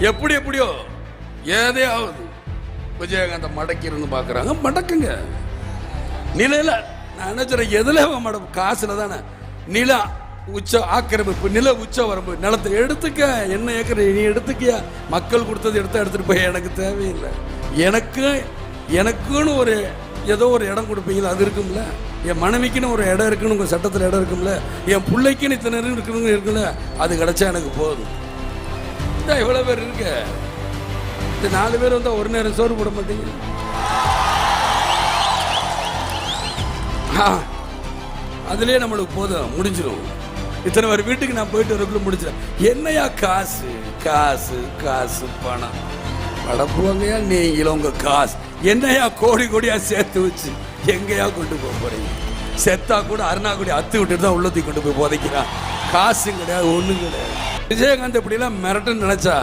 எப்படி எப்படியோ? ஏதையாவது ஆகுது விஜயகாந்த மடக்கிருந்து பார்க்குறாங்க மடக்குங்க. நிலையில நான் நினைச்சுறேன் எதில் எதுல மடம் காசுல தானே. நில உச்ச ஆக்கிரமிப்பு நில உச்ச வரம்பு நிலத்தை எடுத்துக்க. என்ன ஏக்கர் நீ எடுத்துக்கியா? மக்கள் கொடுத்தது எடுத்து எடுத்துட்டு போய் எனக்கு தேவையில்லை. எனக்கு எனக்குன்னு ஒரு ஏதோ ஒரு இடம் கொடுப்பீங்களா? அது இருக்கும்ல. என் மனைவிக்குன்னு ஒரு இடம் இருக்குன்னு உங்கள் சட்டத்தில் இடம் இருக்கும்ல. என் பிள்ளைக்குன்னு இத்தனை இருக்கணும் இருக்குன்னு இருக்குல்ல அது கிடைச்சா எனக்கு போதும். இந்த இவ்வளோ பேர் இருக்கு இந்த நாலு பேர் வந்தால் ஒரு நேரம் சோறு போட மாட்டீங்க. அதுலேயே நம்மளுக்கு போதும் முடிஞ்சிடும் இத்தனை பேர் வீட்டுக்கு நான் போயிட்டு வரக்குள்ள முடிச்சிடும் என்னையா காசு காசு காசு பணம். படப்புவாங்கயா நீங்களும் உங்கள் காசு. என்னையா கோடி கோடியாக சேர்த்து வச்சு எங்கேயா கொண்டு போக போகிறீங்க செத்தா கூட அருணா கூட அத்து விட்டுட்டு தான் உள்ளத்தி கொண்டு போய் புதைக்கிறான். காசு கிடையாது ஒன்றும் கிடையாது. விஜயகாந்த் இப்படிலாம் மிரட்டுன்னு நினச்சா